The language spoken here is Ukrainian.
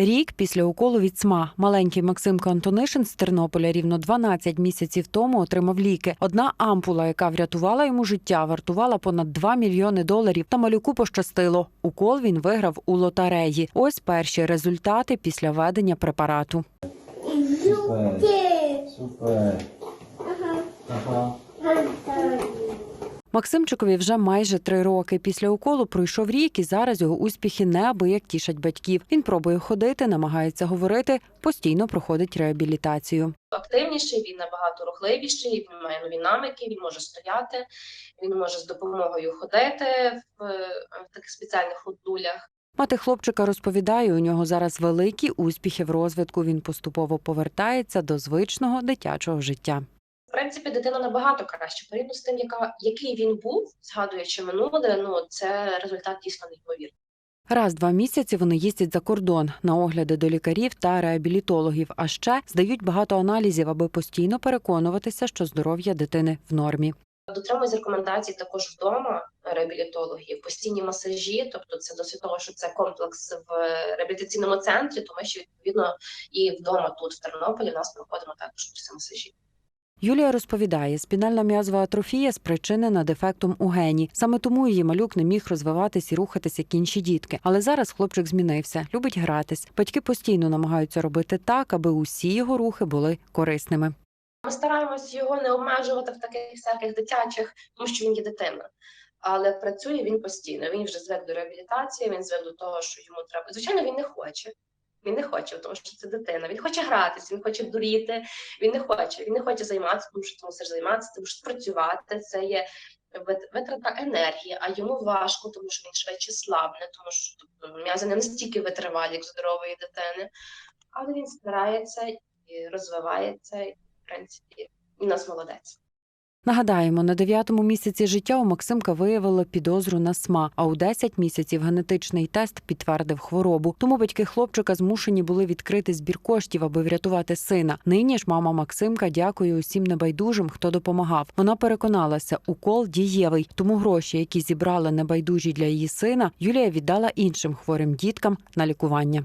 Рік після уколу від СМА маленький Максим Антонишин з Тернополя рівно 12 місяців тому отримав ліки. Одна ампула, яка врятувала йому життя, вартувала понад 2 мільйони доларів. Та малюку пощастило. Укол він виграв у лотереї. Ось перші результати після введення препарату. Супер. Супер. Максимчикові вже майже три роки. Після уколу пройшов рік, і зараз його успіхи неабияк тішать батьків. Він пробує ходити, намагається говорити, постійно проходить реабілітацію. активніший, він набагато рухливіший, він має нові намики, він може стояти, він може з допомогою ходити в, в таких спеціальних ходулях. Мати хлопчика розповідає, у нього зараз великі успіхи в розвитку. Він поступово повертається до звичного дитячого життя. Принципі, дитина набагато краще порівняно з тим, яка який він був, згадуючи минуле. Ну це результат дійсно неймовірний. Раз два місяці вони їздять за кордон на огляди до лікарів та реабілітологів, а ще здають багато аналізів, аби постійно переконуватися, що здоров'я дитини в нормі. Дотримуюсь рекомендацій також вдома реабілітологів, постійні масажі, тобто це досить того, що це комплекс в реабілітаційному центрі, тому що відповідно і вдома тут в Тернополі нас проходимо також масажі. Юлія розповідає, спінальна м'язова атрофія спричинена дефектом у гені. Саме тому її малюк не міг розвиватись і рухатись, як інші дітки. Але зараз хлопчик змінився, любить гратись. Батьки постійно намагаються робити так, аби усі його рухи були корисними. Ми стараємось його не обмежувати в таких всяких дитячих, тому що він є дитина. Але працює він постійно. Він вже звик до реабілітації, він звик до того, що йому треба. Звичайно, він не хоче. Він не хоче, тому що це дитина. Він хоче гратися, він хоче дуріти. Він не хоче. Він не хоче займатися, тому що ти мусиш займатися, тому що працювати це є вит- витрата енергії, а йому важко, тому що він швидше слабне, тому що тобто, м'язи не настільки витривалі, як здорової дитини. Але він старається і розвивається, і в принципі, і нас молодець. Нагадаємо, на дев'ятому місяці життя у Максимка виявили підозру на СМА, а у 10 місяців генетичний тест підтвердив хворобу. Тому батьки хлопчика змушені були відкрити збір коштів, аби врятувати сина. Нині ж мама Максимка дякує усім небайдужим, хто допомагав. Вона переконалася, укол дієвий, тому гроші, які зібрали небайдужі для її сина, Юлія віддала іншим хворим діткам на лікування.